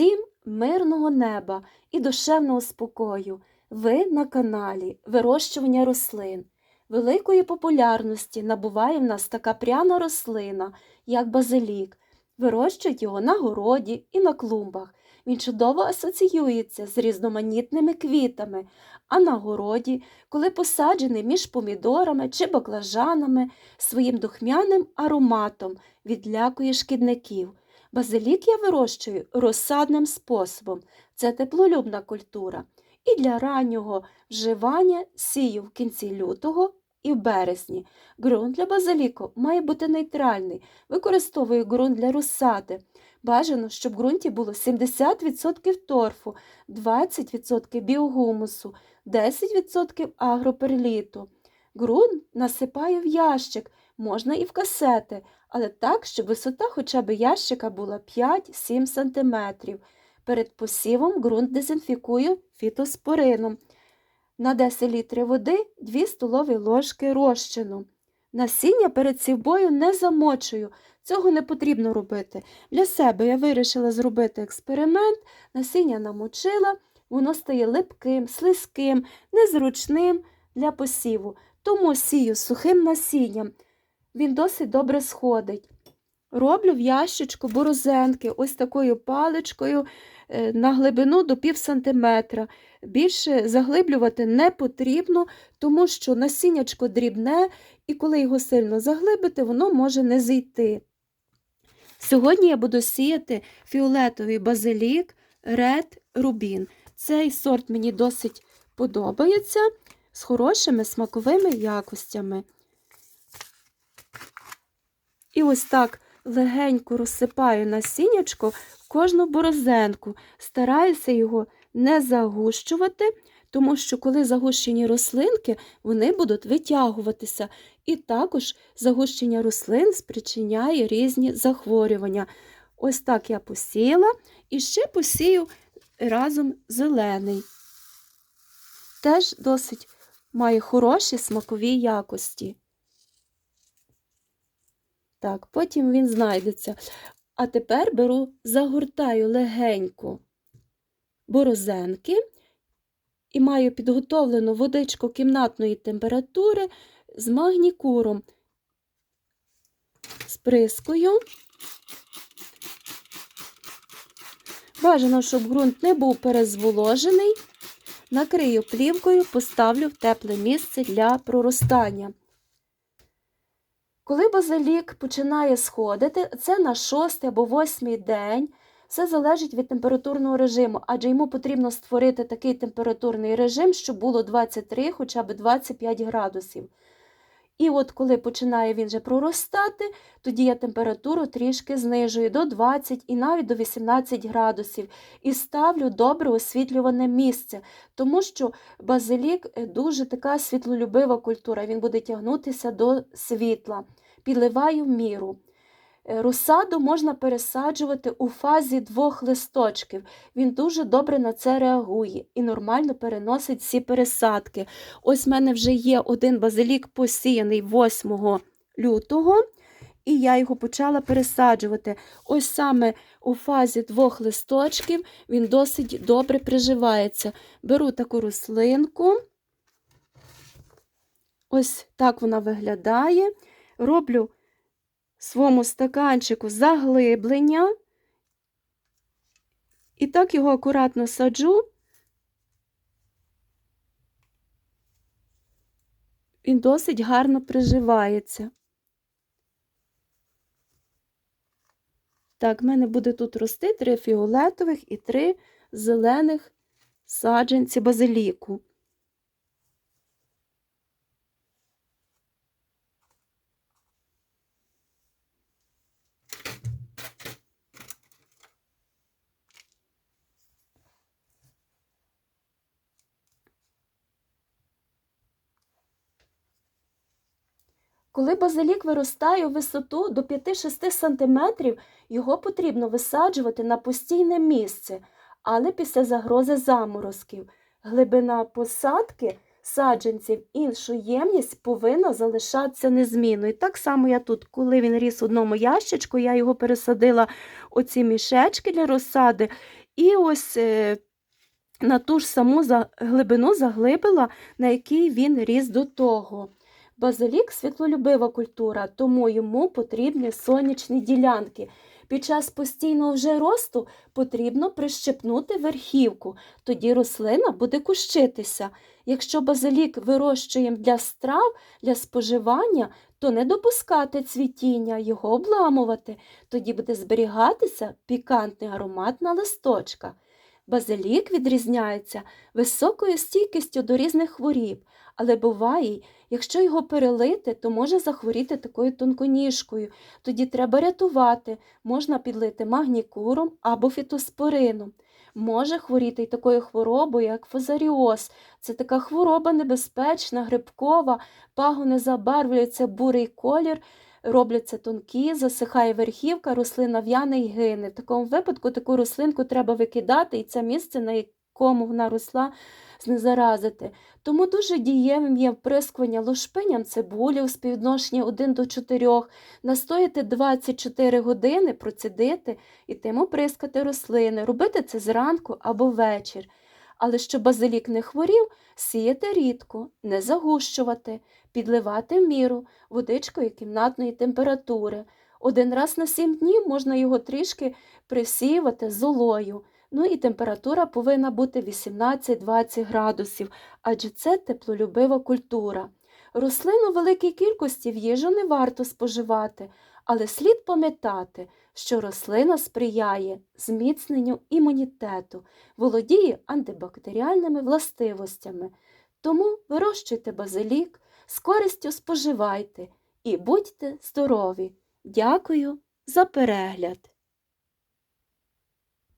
Усім мирного неба і душевного спокою. Ви на каналі Вирощування рослин. Великої популярності набуває в нас така пряна рослина, як базилік. Вирощують його на городі і на клумбах. Він чудово асоціюється з різноманітними квітами, а на городі, коли посаджений між помідорами чи баклажанами, своїм духмяним ароматом відлякує шкідників. Базилік я вирощую розсадним способом. Це теплолюбна культура. І для раннього вживання сію в кінці лютого і в березні. Ґрунт для базиліку має бути нейтральний. Використовую ґрунт для розсади. Бажано, щоб в ґрунті було 70% торфу, 20% біогумусу, 10% агроперліту. Ґрунт насипаю в ящик, можна і в касети, але так, щоб висота хоча б ящика була 5-7 см. Перед посівом ґрунт дезінфікую фітоспорином. На 10 літрів води 2 столові ложки розчину. Насіння перед сівбою не замочую. Цього не потрібно робити. Для себе я вирішила зробити експеримент, насіння намочила, воно стає липким, слизьким, незручним для посіву. Тому сію сухим насінням. Він досить добре сходить. Роблю в ящичку борозенки ось такою паличкою е, на глибину до пів сантиметра. Більше заглиблювати не потрібно, тому що насіннячко дрібне, і коли його сильно заглибити, воно може не зійти. Сьогодні я буду сіяти фіолетовий базилік Red Rubin. Цей сорт мені досить подобається з хорошими смаковими якостями. І ось так легенько розсипаю насіннячко в кожну борозенку. Стараюся його не загущувати, тому що коли загущені рослинки, вони будуть витягуватися. І також загущення рослин спричиняє різні захворювання. Ось так я посіяла і ще посію разом зелений. Теж досить має хороші смакові якості. Так, потім він знайдеться. А тепер беру, загортаю легенько борозенки і маю підготовлену водичку кімнатної температури з магнікуром. Сприскую. Бажано, щоб ґрунт не був перезволожений. Накрию плівкою, поставлю в тепле місце для проростання. Коли базилік починає сходити, це на шостий або восьмий день. Все залежить від температурного режиму, адже йому потрібно створити такий температурний режим, щоб було 23, хоча б 25 градусів. І от коли починає він вже проростати, тоді я температуру трішки знижую до 20 і навіть до 18 градусів. І ставлю добре освітлюване місце, тому що базилік е, дуже така світлолюбива культура, він буде тягнутися до світла. Підливаю міру. Е, Розсаду можна пересаджувати у фазі двох листочків. Він дуже добре на це реагує і нормально переносить всі пересадки. Ось в мене вже є один базилік посіяний 8 лютого, і я його почала пересаджувати. Ось саме у фазі двох листочків він досить добре приживається. Беру таку рослинку, ось так вона виглядає. Роблю своєму стаканчику заглиблення. І так його акуратно саджу. Він досить гарно приживається. Так, в мене буде тут рости три фіолетових і три зелених саджанці базиліку. Коли базилік виростає у висоту до 5-6 см, його потрібно висаджувати на постійне місце, але після загрози заморозків. Глибина посадки саджанців іншу ємність повинна залишатися незмінною. Так само я тут, коли він ріс в одному ящичку, я його пересадила оці мішечки для розсади, і ось е, на ту ж саму глибину заглибила, на якій він ріс до того. Базилік світлолюбива культура, тому йому потрібні сонячні ділянки. Під час постійного вже росту потрібно прищепнути верхівку, тоді рослина буде кущитися. Якщо базилік вирощуємо для страв, для споживання, то не допускати цвітіння, його обламувати, тоді буде зберігатися пікантний аромат на листочках. Базилік відрізняється високою стійкістю до різних хворіб, але буває, якщо його перелити, то може захворіти такою тонконіжкою. Тоді треба рятувати, можна підлити магнікуром або фітоспорином. Може хворіти й такою хворобою, як фозаріоз. Це така хвороба небезпечна, грибкова, пагони забарвлюються бурий колір, робляться тонкі, засихає верхівка, рослина в'яне й гине. В такому випадку таку рослинку треба викидати, і це місце, на якому вона росла, знезаразити. Тому дуже дієвим є вприскування лушпиням цибулі у співвідношенні 1 до 4, настояти 24 години, процідити і тим оприскати рослини, робити це зранку або ввечір. Але щоб базилік не хворів, сіяти рідко, не загущувати, підливати в міру водичкою кімнатної температури. Один раз на 7 днів можна його трішки присіювати золою. Ну і температура повинна бути 18-20 градусів, адже це теплолюбива культура. Рослину великій кількості в їжу не варто споживати, але слід пам'ятати, що рослина сприяє зміцненню імунітету, володіє антибактеріальними властивостями. Тому вирощуйте базилік, з користю споживайте і будьте здорові! Дякую за перегляд!